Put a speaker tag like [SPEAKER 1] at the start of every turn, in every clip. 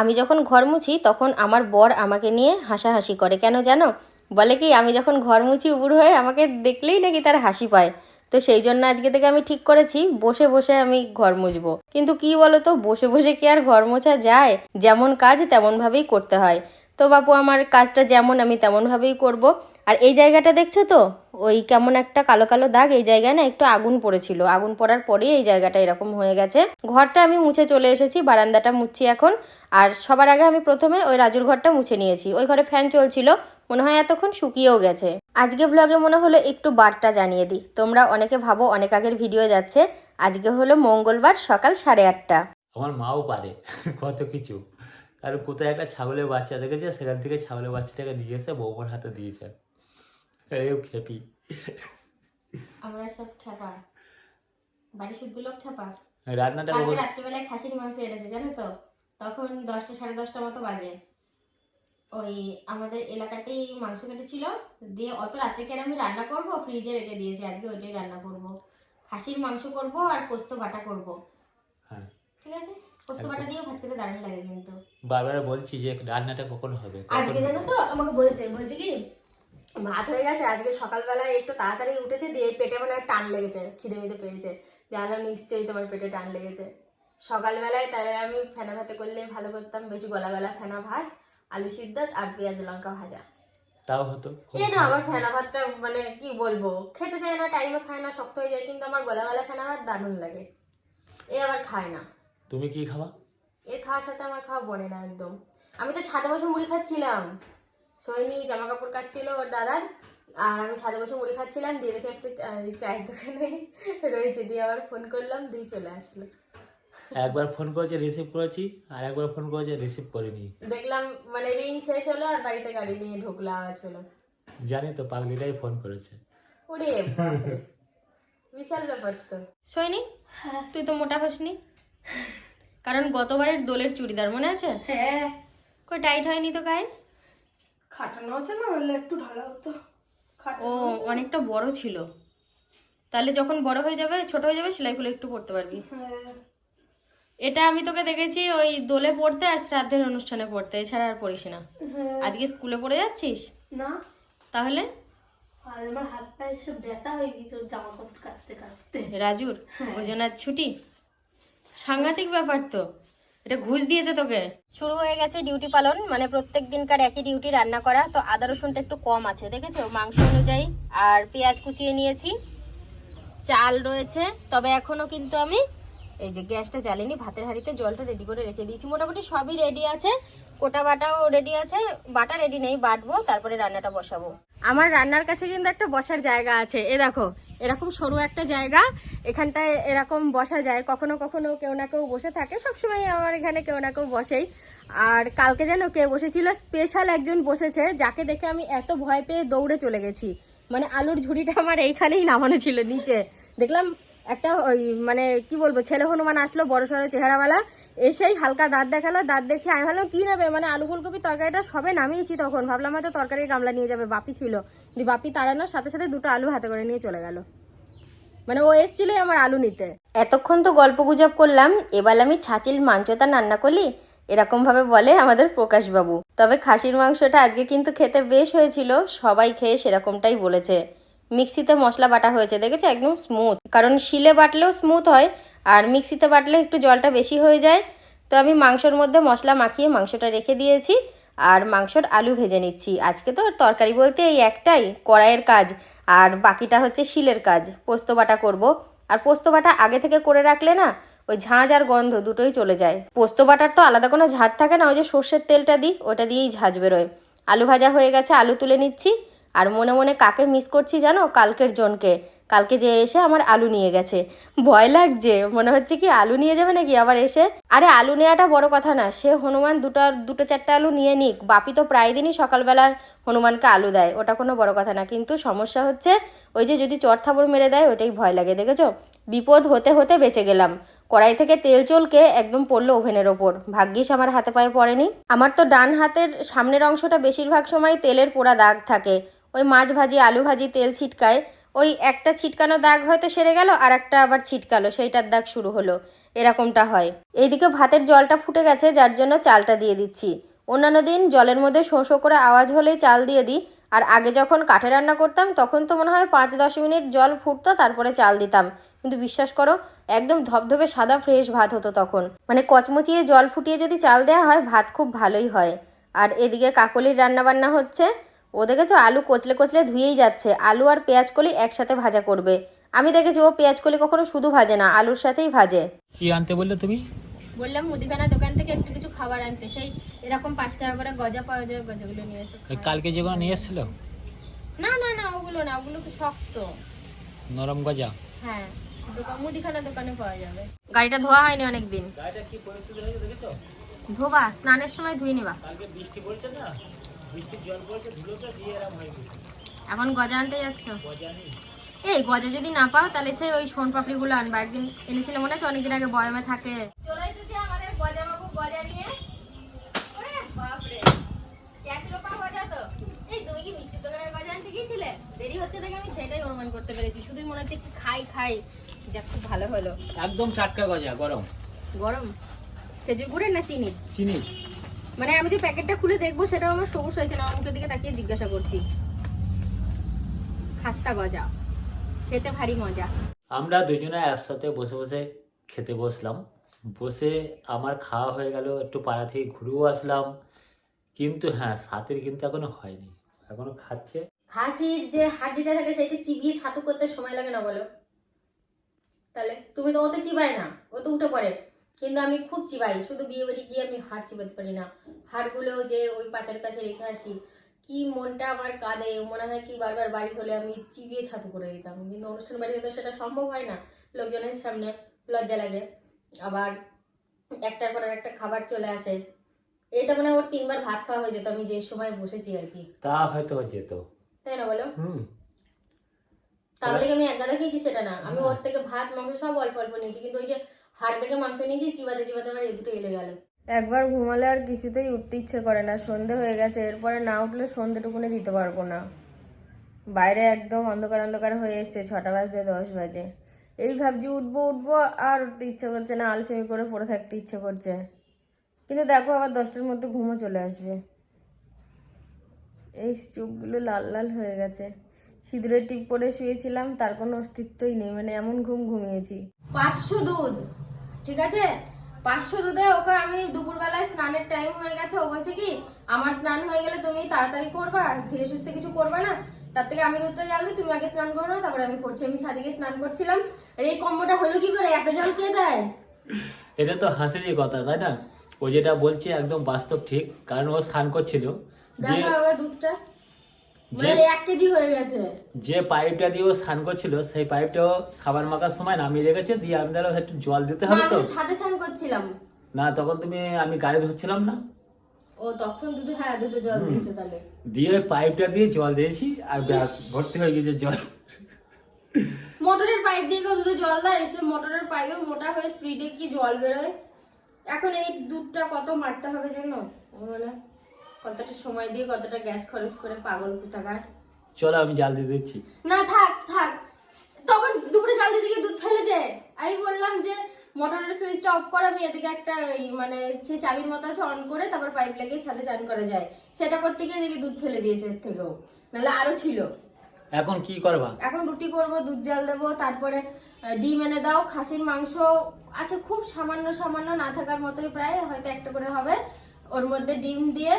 [SPEAKER 1] আমি যখন ঘর মুছি, তখন আমার বর আমাকে নিয়ে হাসাহাসি করে। কেন জানো? বলে কি, আমি যখন ঘর মুছি, উবুর হয়ে আমাকে দেখলেই নাকি তার হাসি পায়। তো সেই জন্য আজকে থেকে আমি ঠিক করেছি, বসে বসে আমি ঘর মুছবো। কিন্তু কি বলো তো বসে বসে কি আর ঘর মোছা যায়? যেমন কাজ, তেমনভাবেই করতে হয়। তো বাপু, আমার কাজটা যেমন আমি তেমনভাবেই করব। আর এই জায়গাটা দেখছ তো? ওই কেমন একটা কালো কালো দাগ, এই জায়গায় না একটু আগুন পড়েছিল। আগুন পড়ার পরেই এই জায়গাটা এরকম হয়ে গেছে। ঘরটা আমি মুছে চলে এসেছি, বারান্দাটা মুছছি এখন। আর সবার আগে আমি প্রথমে ওই রাজুর ঘরটা মুছে নিয়েছি। ওই ঘরে ফ্যান চলছিল, মনে হয় এতক্ষণ শুকিয়েও গেছে। আজকে ব্লগে মনে হলো একটু বারটা জানিয়ে দিই। তোমরা অনেকে ভাবো অনেক আগের ভিডিও যাচ্ছে। আজকে হলো মঙ্গলবার সকাল সাড়ে আটটা।
[SPEAKER 2] আমার মাও পারে, কত কিছু। কারণ কোথায় একটা ছাগলের বাচ্চা দেখেছে, সেখান থেকে ছাগলের বাচ্চাটাকে নিয়ে এসে হাতে দিয়েছে। এও খেপি।
[SPEAKER 1] আমরা সব খেপা বাড়ি শুদ্ধ লোক খেপা
[SPEAKER 2] রান্নাটা
[SPEAKER 1] কালকে রাত্রিবেলায় খাসির মাংস এনেছে জানো তো? তখন দশটা সাড়ে দশটা মতো বাজে। ওই আমাদের এলাকাতেই মাংস কেটেছিল। দিয়ে অত রাত্রে কেন আমি রান্না করব? ফ্রিজে রেখে দিয়েছি আজকে ওইটাই রান্না করব। খাসির মাংস করব আর পোস্ত বাটা করব।
[SPEAKER 2] হ্যাঁ।
[SPEAKER 1] ঠিক আছে? পোস্ত বাটা দিয়ে ভাত খেতে দারুণ লাগে কিন্তু।
[SPEAKER 2] বারবার বলছি যে রান্নাটা কখন হবে?
[SPEAKER 1] আজকে জানো তো? আমাকে বলছে বলছে কি? ভাত হয়ে গেছে আজকে সকালবেলায় একটু তাড়াতাড়ি উঠেছে দিয়ে পেটে মনে হয় টান লেগেছে খিদে মিদে পেয়েছে। জানলাম নিশ্চয়ই তোমার পেটে টান লেগেছে। সকালবেলায় তাই আমি ফেনা ভাতে করলে ভালো করতাম বেশি গলা গলা ফেনা ভাত আলু সিদ্ধ আর পেঁয়াজ লঙ্কা ভাজা।
[SPEAKER 2] তাও হতো
[SPEAKER 1] এ না আমার ফেনা ভাতটা মানে কি বলব খেতে চায় না টাইমে খায় না শক্ত হয়ে যায় কিন্তু আমার গলা গলা ফেনা ভাত দারুণ লাগে। এ আবার খায় না।
[SPEAKER 2] তুমি কি খাবা?
[SPEAKER 1] এর খাওয়ার সাথে আমার খাওয়া বনে না একদম। আমি তো ছাদে বসে মুড়ি খাচ্ছিলাম। সোহিনী জামা কাপড় কাটছিল ওর দাদার আর আমি ছাদে বসে মুড়ি খাচ্ছিলাম দিয়ে দেখে একটা চায়ের দোকানে রয়েছে দিয়ে আবার ফোন করলাম দিয়ে চলে আসলো।
[SPEAKER 2] একবার ফোন করেছে রিসিভ করেছি আর একবার ফোন করেছে রিসিভ করিনি।
[SPEAKER 1] দেখলাম মানে রিং শেষ হলো আর বাড়িতে গাড়ি নিয়ে ঢুকলো আওয়াজ হলো।
[SPEAKER 2] জানি তো পাগলিটাই ফোন করেছে।
[SPEAKER 1] ওরে বিশাল ব্যাপার তো। সোহিনী তুই তো মোটা হসনি। কারণ গতবারের দোলের চুড়িদার মনে আছে?
[SPEAKER 3] হ্যাঁ।
[SPEAKER 1] কই টাইট হয়নি তো গায়ে?
[SPEAKER 3] খাটানো হচ্ছে না? হলে একটু ঢালা হতো
[SPEAKER 1] ও অনেকটা বড় ছিল। তাহলে যখন বড় হয়ে যাবে ছোট হয়ে যাবে সেলাই খুলে একটু পড়তে পারবি।
[SPEAKER 3] হ্যাঁ।
[SPEAKER 1] এটা আমি তোকে দেখেছি ওই দোলে পড়তে আর শ্রাদ্ধের অনুষ্ঠানে পড়তে এছাড়া আর পড়িস না।
[SPEAKER 3] হ্যাঁ।
[SPEAKER 1] আজকে স্কুলে পড়ে যাচ্ছিস?
[SPEAKER 3] না।
[SPEAKER 1] তাহলে?
[SPEAKER 3] আর আমার হাত পায়ে সব ব্যথা হয়ে গেছে জামা কাপড় কাচতে কাচতে।
[SPEAKER 1] রাজুর ওই জন্য ছুটি? সাংঘাতিক ব্যাপার তো। এটা ঘুষ দিয়েছে তোকে? শুরু হয়ে গেছে ডিউটি পালন মানে প্রত্যেক দিনকার একই ডিউটি রান্না করা। তো আদা রসুনটা একটু কম আছে দেখেছ? মাংস অনুযায়ী। আর পেঁয়াজ কুচিয়ে নিয়েছি। চাল রয়েছে। তবে এখনও কিন্তু আমি এই যে গ্যাসটা জ্বালিনি ভাতের হাঁড়িতে জলটা রেডি করে রেখে দিয়েছি। মোটামুটি সবই রেডি আছে। কোটা বাটাও রেডি আছে। বাটা রেডি নেই বাটবো তারপরে রান্নাটা বসাবো। আমার রান্নার কাছে কিন্তু একটা বসার জায়গা আছে। এ দেখো এরকম সরু একটা জায়গা, এখানটায় এরকম বসা যায়। কখনো কখনো কেউ না কেউ বসে থাকে, সবসময় আমার এখানে কেউ না কেউ বসেই। আর কালকে যেন কে বসেছিল স্পেশাল একজন বসেছে, যাকে দেখে আমি এত ভয় পেয়ে দৌড়ে চলে গেছি। মানে আলুর ঝুড়িটা আমার এইখানেই নামানো ছিল, নিচে। দেখলাম একটা ওই মানে কি বলব, ছেলে হনুমান আসলো, বড় সড়ো চেহারাওয়ালা। এসেই হালকা দাঁত দেখাল, দাঁত দেখে আমি ভাবলাম, কি নেবে? মানে আলু ফুলকপি তরকারিটা সবে নামিয়েছি তখন। ভাবলাম হয়তো তরকারির গামলা নিয়ে যাবে, বাপি ছিল। দি, বাপি তাড়ানোর সাথে সাথে দুটো আলু হাতে করে নিয়ে চলে গেল। মানে ও এসেছিলোই আমার আলু নিতে। এতক্ষণ তো গল্প গুজব করলাম, এবার আমি ছাচিল মাংসটা রান্না করলি এরকম ভাবে বলে আমাদের প্রকাশবাবু। তবে খাসির মাংসটা আজকে কিন্তু খেতে বেশ হয়েছিল, সবাই খেয়ে সেরকমটাই বলেছে। মিক্সিতে মশলা বাটা হয়েছে, দেখেছ? একদম স্মুথ কারণ শিলে বাটলেও স্মুথ হয় আর মিক্সিতে বাটলে একটু জলটা বেশি হয়ে যায়। তো আমি মাংসর মধ্যে মশলা মাখিয়ে মাংসটা রেখে দিয়েছি আর মাংসর আলু ভেজে নিচ্ছি। আজকে তো তরকারি বলতে এই একটাই কড়াইয়ের কাজ আর বাকিটা হচ্ছে শিলের কাজ, পোস্ত বাটা করব। আর পোস্ত বাটা আগে থেকে করে রাখলে না ওই ঝাঁঝ আর গন্ধ দুটোই চলে যায়। পোস্ত বাটার তো আলাদা কোনো ঝাঁঝ থাকে না, ওই যে সর্ষের তেলটা দিই, ওটা দিয়েই ঝাঁঝ বেরোয়। আলু ভাজা হয়ে গেছে, আলু তুলে নিচ্ছি। আর মনে মনে কাকে মিস করছি জানো? কালকের জনকে। কালকে যে এসে আমার আলু নিয়ে গেছে। ভয় লাগছে, মনে হচ্ছে কি আলু নিয়ে যাবে নাকি আবার এসে? আরে আলু নেওয়াটা বড় কথা না, সে হনুমান দুটো দুটো চারটে আলু নিয়ে নিক, বাপি তো প্রায় দিনই সকালবেলা হনুমানকে আলু দেয়, ওটা কোনো বড় কথা না। কিন্তু সমস্যা হচ্ছে, ওই যে যদি চট থাবড় মেরে দেয়, ওটাই ভয় লাগে, দেখেছ? বিপদ হতে হতে বেঁচে গেলাম। কড়াই থেকে তেল চলকে একদম পড়ল ওভেনের ওপর। ভাগ্যিস আমার হাতে পায়ে পড়েনি। আমার তো ডান হাতের সামনের অংশটা বেশিরভাগ সময় তেলের পোড়া দাগ থাকে। ওই মাছ ভাজি, আলু ভাজি তেল ছিটকায় ওই একটা ছিটকানো দাগ হয়তো সেরে গেল আর একটা আবার ছিটকালো, সেইটার দাগ শুরু হলো। এরকমটা হয়। এইদিকে ভাতের জলটা ফুটে গেছে, যার জন্য চালটা দিয়ে দিচ্ছি। অন্যান্য দিন জলের মধ্যে শো করে আওয়াজ হলেই চাল দিয়ে দিই। আর আগে যখন কাঠে রান্না করতাম, তখন তো মনে হয় পাঁচ দশ মিনিট জল ফুটতো, তারপরে চাল দিতাম। কিন্তু বিশ্বাস করো, একদম ধবধবে সাদা ফ্রেশ ভাত হতো তখন। মানে কচমচিয়ে জল ফুটিয়ে যদি চাল দেওয়া হয়, ভাত খুব ভালোই হয়। আর এদিকে কাকলির রান্না বান্না হচ্ছে। ও দেখেছ আলু কচলে কচলে ধুয়েই যাচ্ছে। আলু আর পেঁয়াজ কলি একসাথে ভাজা করবে। আমি দেখেছি ও পেঁয়াজ কলি কখনো শুধু ভাজে না আলুর সাথেই ভাজে।
[SPEAKER 2] কি আনতে বললে তুমি?
[SPEAKER 1] বললাম মুদিখানা দোকান থেকে একটু কিছু খাবার আনতে। সেই এরকম পাঁচ টাকা করে গজা পাওয়া যায় গজাগুলো নিয়ে এসে।
[SPEAKER 2] কালকে যেগুলো নিয়ে এসেছিল?
[SPEAKER 1] না না না ওগুলো না ওগুলো তো শক্ত।
[SPEAKER 2] নরম গজা?
[SPEAKER 1] হ্যাঁ দোকান মুদিখানা দোকানে পাওয়া যাবে। গাড়িটা ধোয়া হয়নি অনেকদিন।
[SPEAKER 2] গাড়িটা কি পরিস্থিতি হয়েছে দেখেছ?
[SPEAKER 1] ধোবা স্নানের সময় ধুয়ে নিবা।
[SPEAKER 2] কালকে বৃষ্টি পড়ছে না?
[SPEAKER 1] এখন গজা আনতে যাচ্ছ? এই গজা যদি না পাও তাহলে সেই ওই সোন পাপড়ি গুলো আনবা। একদিন এনেছিলে মনে আছে? অনেকদিন আগে বয়মে থাকে। চলে এসেছে আমাদের গজা বাবু গজা নিয়ে। বাপরে ক্যাচ রোপা গজা তো। এই তুমি কি মিষ্টি দোকানের গজা আনতে গিয়েছিলে? দেরি হচ্ছে দেখে আমি সেটাই অনুমান করতে পেরেছি। শুধুই মনে হচ্ছে খাই খাই। যা খুব ভালো হলো।
[SPEAKER 2] একদম টাটকা গজা গরম।
[SPEAKER 1] গরম? খেজুর গুড়ের না চিনি?
[SPEAKER 2] চিনি।
[SPEAKER 1] মানে আমি যে প্যাকেটটা খুলে দেখব সেটাও আমার সবুজ হয়েছে না আমার মুখের দিকে তাকিয়ে জিজ্ঞাসা করছি। খাস্তা গজা। খেতে ভারী মজা।
[SPEAKER 2] আমরা দুজনে একসাথে বসে বসে খেতে বসলাম। বসে আমার খাওয়া হয়ে গেল একটু পাড়া থেকে ঘুরেও আসলাম। কিন্তু হ্যাঁ সাথের কিন্তু এখনও হয়নি। এখনও খাচ্ছে।
[SPEAKER 1] খাসির যে হাড্ডিটা থাকে সেটা চিবিয়ে ছাতু করতে সময় লাগে না বলো। তাহলে তুমি তো ওতে চিবাই না ও তো উঠে পড়ে। কিন্তু আমি খুব চিবাই শুধু বিয়ে বাড়ি গিয়ে আমি হাড় চিবাতে পারি না। হাড়গুলো যে ওই পাতের কাছে রেখে আসি কি মনটা আমার কাঁদে মনে হয় কি বারবার বাড়ি হলে আমি চিবিয়ে ছাতু করে দিতাম। কিন্তু অনুষ্ঠান বাড়িতে তো সেটা সম্ভব হয় না লোকজনের সামনে লজ্জা লাগে। আবার একটার পর একটা খাবার চলে আসে। এটা মানে ওর তিনবার ভাত খাওয়া হয়ে যেত আমি যে সময় বসেছি আর কি।
[SPEAKER 2] তা হয়তো যেত।
[SPEAKER 1] তাই না বলো?
[SPEAKER 2] হুম।
[SPEAKER 1] তাহলে কি আমি এক গাদা খেয়েছি সেটা না? আমি ওর থেকে ভাত মাংস সব অল্প অল্প নিয়েছি। কিন্তু ওই যে হাড় থেকে মাংস নিয়েছি চিবাতে চিবাতে আমার দুটো এলে গেল। একবার ঘুমালে আর কিছুতেই উঠতে ইচ্ছে করে না সন্ধে হয়ে গেছে এরপরে না উঠলে সন্ধেটুকুনি দিতে পারব না। বাইরে একদম অন্ধকার অন্ধকার হয়ে এসছে ছটা বাজে দশ বাজে। এই ভাবছি উঠবো উঠবো আর উঠতে ইচ্ছে করছে না আলসেমি করে পড়ে থাকতে ইচ্ছে করছে। কিন্তু দেখো আবার দশটার মধ্যে ঘুমও চলে আসবে। এই চোখগুলো লাল লাল হয়ে গেছে। সিঁদুরের টিপ পরে শুয়েছিলাম তার কোনো অস্তিত্বই নেই মানে এমন ঘুম ঘুমিয়েছি। পাঁচশো দুধ। ঠিক আছে? পাঁচশো দুধে ওকে আমি দুপুরবেলায় স্নানের টাইম হয়ে গেছে। ও বলছে কি আমার স্নান হয়ে গেলে তুমি তাড়াতাড়ি করবা ধীরে সুস্থে কিছু করবে না। তার থেকে আমি দুধটা দিই তুমি আগে স্নান করো না তারপরে আমি করছি। আমি ছাদিকে স্নান করছিলাম। আর এই কম্বোটা হলো কি করে? এত জল কে দেয়?
[SPEAKER 2] এটা তো হাসিরই কথা তাই না? ও যেটা বলছে একদম বাস্তব ঠিক কারণ ও স্নান করছিল।
[SPEAKER 1] দেখো দুধটা। কেজি হয়ে গেছে।
[SPEAKER 2] যে পাইপটা দিয়ে ও স্নান করছিল সেই পাইপটাও সাবান মাখার সময় নামিয়ে রেখেছে দিয়ে আমি তাহলে একটু জল দিতে হবে তো?
[SPEAKER 1] ছাদে স্নান করছিলাম।
[SPEAKER 2] না তখন তুমি আমি গাড়ি ধরছিলাম না।
[SPEAKER 1] ও তখন দুধে হ্যাঁ দুধে জল দিয়েছ তাহলে।
[SPEAKER 2] দিয়ে ওই পাইপটা দিয়ে জল দিয়েছি আর ব্যাস ভর্তি হয়ে গেছে জল।
[SPEAKER 1] মোটরের পাইপ দিয়ে কেউ দুধে জল দেয় এসে মোটরের পাইপে মোটা হয়ে স্পিডে কি জল বেরোয়? এখন এই দুধটা কত মারতে হবে জানো? মানে কতটা সময় দিয়ে কতটা গ্যাস খরচ করে পাগল কোথাকার?
[SPEAKER 2] চলো আমি জাল দিয়ে দিচ্ছি।
[SPEAKER 1] না থাক থাক। তখন দুপুরে জল দিয়ে দুধ ফেলে ফেলেছে আমি বললাম যে মোটরের সুইচটা অফ করে আমি এদিকে একটা মানে যে চাবির মতো আছে অন করে তারপর পাইপ লাগিয়ে ছাদে চান করা যায়। সেটা করতে গিয়ে এদিকে দুধ ফেলে দিয়েছে এর থেকেও। নাহলে আরও ছিল।
[SPEAKER 2] এখন কি করবা?
[SPEAKER 1] এখন রুটি করব দুধ জাল দেবো তারপরে ডিম এনে দাও খাসির মাংস আছে খুব সামান্য সামান্য না থাকার মতোই প্রায় হয়তো একটা করে হবে। ওর মধ্যে ডিম দিয়ে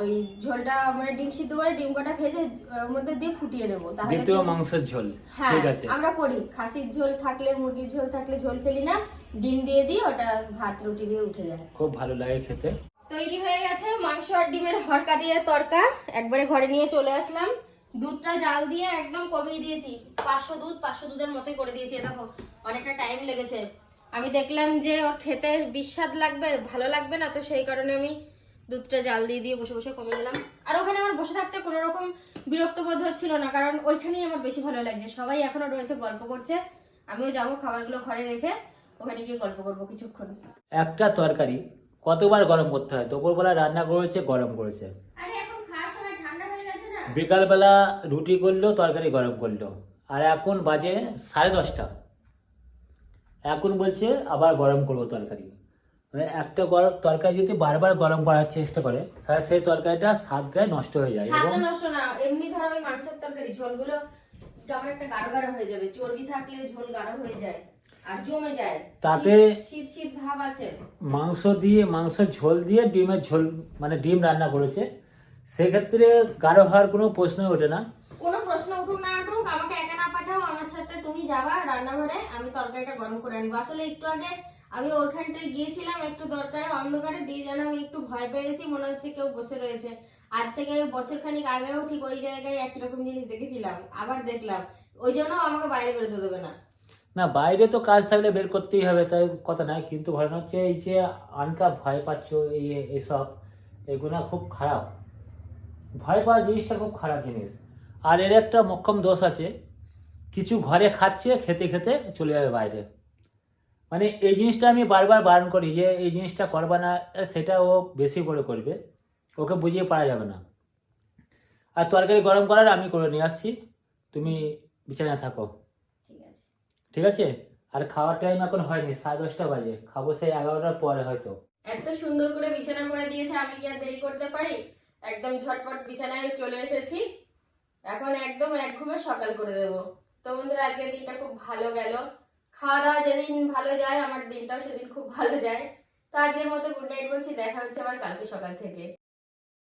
[SPEAKER 1] ওই ঝোলটা মানে ডিম সিদ্ধ করে ডিম কটা ভেজে ওর মধ্যে দিয়ে ফুটিয়ে নেব। তাহলে
[SPEAKER 2] দ্বিতীয় মাংসের ঝোল
[SPEAKER 1] হ্যাঁ
[SPEAKER 2] ঠিক আছে।
[SPEAKER 1] আমরা করি। খাসির ঝোল থাকলে মুরগির ঝোল থাকলে ঝোল ফেলি না। ডিম দিয়ে দিই ওটা ভাত রুটি দিয়ে উঠে যায়।
[SPEAKER 2] খুব ভালো লাগে খেতে।
[SPEAKER 1] তৈরি হয়ে গেছে মাংস আর ডিমের হরকা দিয়ে তরকা। একবারে ঘরে নিয়ে চলে আসলাম। দুধটা জাল দিয়ে একদম কমিয়ে দিয়েছি। পাঁচশো দুধ পাঁচশো দুধের মতোই করে দিয়েছি দেখো অনেকটা টাইম লেগেছে। আমি দেখলাম যে ওর খেতে বিস্বাদ লাগবে ভালো লাগবে না তো সেই কারণে আমি দুধটা জাল দিয়ে দিয়ে বসে বসে কমে গেলাম। আর ওখানে আমার বসে থাকতে কোনো রকম বিরক্ত বোধ হচ্ছিল না কারণ ওইখানেই আমার বেশি ভালো লাগছে। সবাই এখনও রয়েছে গল্প করছে। আমিও যাব খাবারগুলো ঘরে রেখে ওখানে গিয়ে গল্প করব কিছুক্ষণ।
[SPEAKER 2] একটা তরকারি কতবার গরম করতে হয়? দুপুরবেলা রান্না করেছে গরম করেছে। বিকালবেলা রুটি করল তরকারি গরম করল। আর এখন বাজে সাড়ে দশটা। এখন বলছে আবার গরম করব তরকারি। মানে একটা গরম তরকারি যদি বারবার গরম করার চেষ্টা করে তাহলে সেই তরকারিটা স্বাদ স্বাদটাই নষ্ট হয়ে যায় এবং
[SPEAKER 1] নষ্ট না। এমনি ধরো ওই মাংসের তরকারি ঝোলগুলো কেমন একটা গাঢ় গাঢ় হয়ে যাবে। চর্বি থাকলে ঝোল গাঢ় হয়ে যায় আর জমে যায়।
[SPEAKER 2] তাতে-
[SPEAKER 1] শীত শীত ভাব আছে।
[SPEAKER 2] মাংস দিয়ে মাংসের ঝোল দিয়ে ডিমের ঝোল মানে ডিম রান্না করেছে সেক্ষেত্রে গাঢ় হওয়ার কোনো প্রশ্নই ওঠে না।
[SPEAKER 1] কোনো প্রশ্ন উঠুক না উঠুক আমাকে একা না পাঠাও আমার সাথে তুমি যাবা রান্নাঘরে আমি তরকারিটা গরম করে আনব। আসলে একটু আগে আমি ওইখানটায় গিয়েছিলাম, একটু দরকারে অন্ধকারে, দিয়ে যেন আমি একটু ভয় পেয়ে গেছি, মনে হচ্ছে কেউ বসে রয়েছে। আজ থেকে আমি বছর খানিক আগেও ঠিক ওই জায়গায় একই রকম জিনিস দেখেছিলাম, আবার দেখলাম। ওই জন্য আমাকে বাইরে বেরোতে দেবে না।
[SPEAKER 2] না, বাইরে তো কাজ থাকলে বের করতেই হবে, তাই কথা নাই কিন্তু ঘটনা হচ্ছে এই যে আনকা ভয় পাচ্ছ, এই এসব, এগুলো খুব খারাপ। ভয় পাওয়া জিনিসটা খুব খারাপ জিনিস। আর এর একটা মক্ষম দোষ আছে, কিছু ঘরে খাচ্ছে, খেতে খেতে চলে যাবে বাইরে। মানে এই জিনিসটা আমি বারবার বারণ করি যে এই জিনিসটা করবা না সেটা ও বেশি করে করবে। ওকে বুঝিয়ে পারা যাবে না। আর তরকারি গরম করার আমি করে নিয়ে আসছি। তুমি বিছানায় থাকো।
[SPEAKER 1] ঠিক আছে।
[SPEAKER 2] ঠিক আছে? আর খাওয়ার টাইম এখন হয়নি সাড়ে দশটা বাজে। খাব সেই এগারোটার পরে হয়তো।
[SPEAKER 1] এত সুন্দর করে বিছানা করে দিয়েছে আমি কি আর দেরি করতে পারি? একদম ঝটপট বিছানায় চলে এসেছি। এখন একদম এক ঘুমে সকাল করে দেব। তো বন্ধুরা আজকের দিনটা খুব ভালো গেল। খাওয়া দাওয়া যেদিন ভালো যায়, আমার দিনটাও সেদিন খুব ভালো যায়। তো আজকের মতো গুড নাইট বলছি, দেখা হচ্ছে আবার কালকে সকাল থেকে।